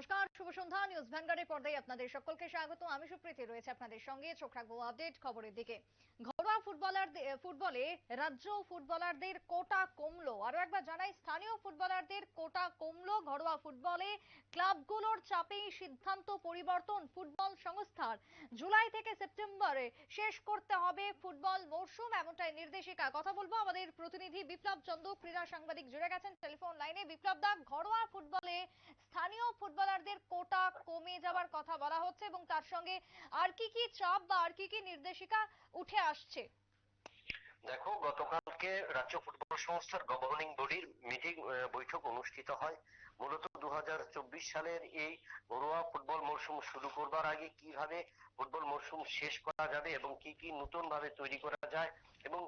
নমস্কার, শুভ সন্ধ্যা নিউজ ভ্যানগার্ডের পর্দায় আপনাদের সকলকে স্বাগত। আমি সুপ্রীতি, রয়েছে আপনাদের সঙ্গে, চোখ রাখব আপডেট খবরের দিকে। ঘরোয়া ফুটবলার ফুটবলে রাজ্য ফুটবলারদের কোটা কমলো। আরও একবার জানাই, স্থানীয় ফুটবলারদের কোটা কমলো। ঘরোয়া ফুটবলে ক্লাবগুলোর চাপেই সিদ্ধান্ত পরিবর্তন ফুটবল সংস্থার। জুলাই থেকে সেপ্টেম্বরে শেষ করতে হবে ফুটবল মরশুম, এমনটাই নির্দেশিকা। কথা বলব আমাদের প্রতিনিধি বিপ্লব চন্দ্র ক্রীড়া সাংবাদিক জুড়ে গেছেন টেলিফোন লাইনে। বিপ্লব দা, ঘরোয়া ফুটবলে স্থানীয় ফুটবলারদের কোটা কমে যাওয়ার কথা বলা হচ্ছে এবং তার সঙ্গে আর কি কি চাপ বা আর কি কি নির্দেশিকা উঠে আসছে? দেখো, গতকালকে রাজ্য ফুটবল সংস্থার গভর্নিং বডির মিটিং বৈঠক অনুষ্ঠিত হয়। মূলত দু সালের এই ঘরোয়া ফুটবল মরশুম শুরু করবার আগে কীভাবে ফুটবল মরশুম শেষ করা যাবে এবং কি কি নতুন ভাবে তৈরি করা যায় এবং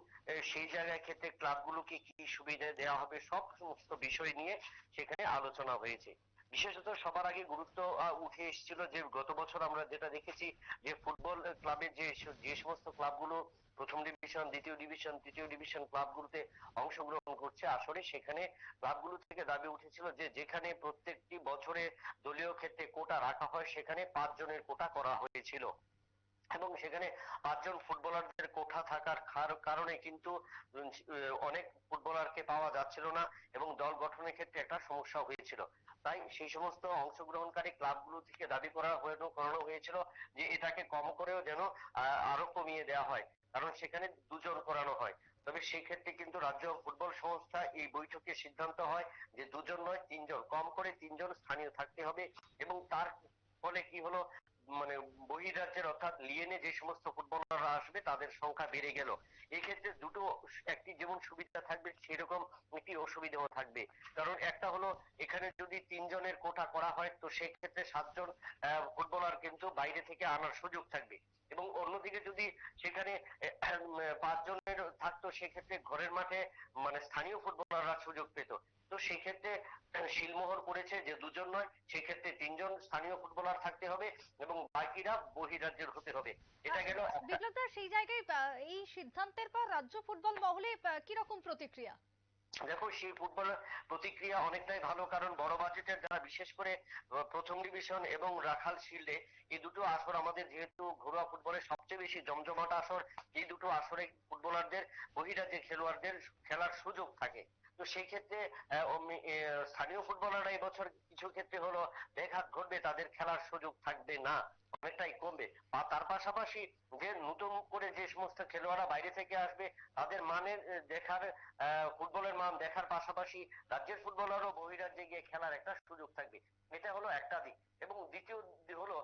সেই জায়গায় ক্ষেত্রে ক্লাবগুলোকে কি সুবিধা দেওয়া হবে, সব সমস্ত বিষয় নিয়ে সেখানে আলোচনা হয়েছে। বিশেষত সবার আগে গুরুত্ব উঠে এসেছিল যে গত বছর আমরা যেটা দেখেছি যে ফুটবল ক্লাবের যে যে সমস্ত ক্লাবগুলো প্রথম ডিভিশন দ্বিতীয় ডিভিশন তৃতীয় ডিভিশন ক্লাবগুলোতে অংশগ্রহণ করছে, আসলে সেখানে ক্লাবগুলো থেকে দাবি উঠেছিল যে যেখানে প্রত্যেকটি বছরে দলীয় ক্ষেত্রে কোটা রাখা হয়, সেখানে পাঁচ জনের কোটা করা হয়েছিল। এবং সেখানে পাঁচজন ফুটবলারদের কোঠা থাকার কারণে কিন্তু অনেক ফুটবলারকে পাওয়া যাচ্ছিল না এবং দল গঠনের ক্ষেত্রে একটা সমস্যা হয়েছিল। তাই সেই সমস্ত অংশগ্রহণকারী ক্লাবগুলো থেকে দাবি করা করানো হয়েছিল যে এটাকে কম করেও যেন আরও কমিয়ে দেওয়া হয়। কারণ সেখানে দুজন করানো হয়। তবে সেই ক্ষেত্রে কিন্তু রাজ্য ফুটবল সংস্থা এই বৈঠকে সিদ্ধান্ত হয় যে দুজন নয়, তিনজন। কম করে তিনজন স্থানীয় থাকতে হবে এবং তার ফলে কি হলো মানে বহিরাজ্যের অর্থাৎ লিয়েনে যে সমস্ত ফুটবলাররা আসবে, তাদের সংখ্যা বেড়ে গেল। এক্ষেত্রে দুটো একটি যেমন সুবিধা থাকবে, সেরকম একটি অসুবিধাও থাকবে। কারণ একটা হলো, এখানে যদি তিনজনের কোটা করা হয়, তো সেক্ষেত্রে সাতজন ফুটবলার কিন্তু বাইরে থেকে আনার সুযোগ থাকবে। এবং অন্যদিকে যদি সেখানে পাঁচজনের থাকতো সেক্ষেত্রে ঘরের মাঠে মানে স্থানীয় ফুটবলাররা সুযোগ পেত। তো সেক্ষেত্রে শিলমোহর করেছে যে দুজন নয় সেক্ষেত্রে তিনজন স্থানীয় ফুটবলার থাকতে হবে এবং বাকিরা বহিরাজ্যের হতে হবে। এটা গেল একটা বিপ্লব দা সেই জায়গায় এই সিদ্ধান্তের পর রাজ্য ফুটবল মহলে কি রকম প্রতিক্রিয়া? দেখো, সেই ফুটবল প্রতিক্রিয়া অনেকটাই ভালো, কারণ বড় বাজেটের যারা বিশেষ করে প্রথম ডিভিশন এবং রাখাল শিল্ডে, এই দুটো আসর আমাদের যেহেতু ঘরোয়া ফুটবলের সবচেয়ে বেশি জমজমাট আসর, এই দুটো আসরে ফুটবলারদের, বহিরাজ্যের খেলোয়াড়দের খেলার সুযোগ থাকে। তো সেই ক্ষেত্রে স্থানীয় ফুটবলাররা এবছর কিছু ক্ষেত্রে হলো ব্যাঘাত ঘটবে, তাদের খেলার সুযোগ থাকবে না। অনেকটাই কমবে। আর তার পাশাপাশি যে নতুন করে যে সমস্ত খেলোয়াড়রা বাইরে থেকে আসবে, তাদের মানের দেখার ফুটবলের মান দেখার পাশাপাশি রাজ্যের ফুটবলারও বহিরাজ্যে গিয়ে খেলার একটা সুযোগ থাকবে। এটা হলো একটা দিক। এবং দ্বিতীয় হলো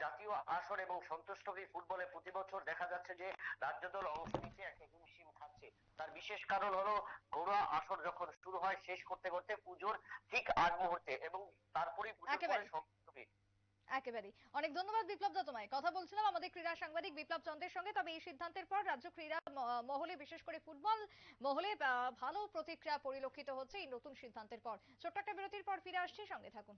জাতীয় আসর এবং সন্তোষ ট্রফি ফুটবলে প্রতি বছর দেখা যাচ্ছে যে রাজ্য দল অংশ নিতে একটা হিমশিম খাচ্ছে তার বিশেষ কারণ হলো ঘরোয়া আসর যখন শুরু হয় শেষ করতে করতে পুজোর ঠিক আগ মুহূর্তে এবং তারপরেই পুজোর পরে সন্তোষ ট্রফি একেবারেই। অনেক ধন্যবাদ বিপ্লব দা তোমায়। কথা বলছিলাম আমাদের ক্রীড়া সাংবাদিক বিপ্লব চন্দ্রের সঙ্গে তবে এই সিদ্ধান্তের পর রাজ্য ক্রীড়া মহলে বিশেষ করে ফুটবল মহলে ভালো প্রতিক্রিয়া পরিলক্ষিত হচ্ছে এই নতুন সিদ্ধান্তের পর। ছোট্ট একটা বিরতির পর ফিরে আসছি সঙ্গে থাকুন।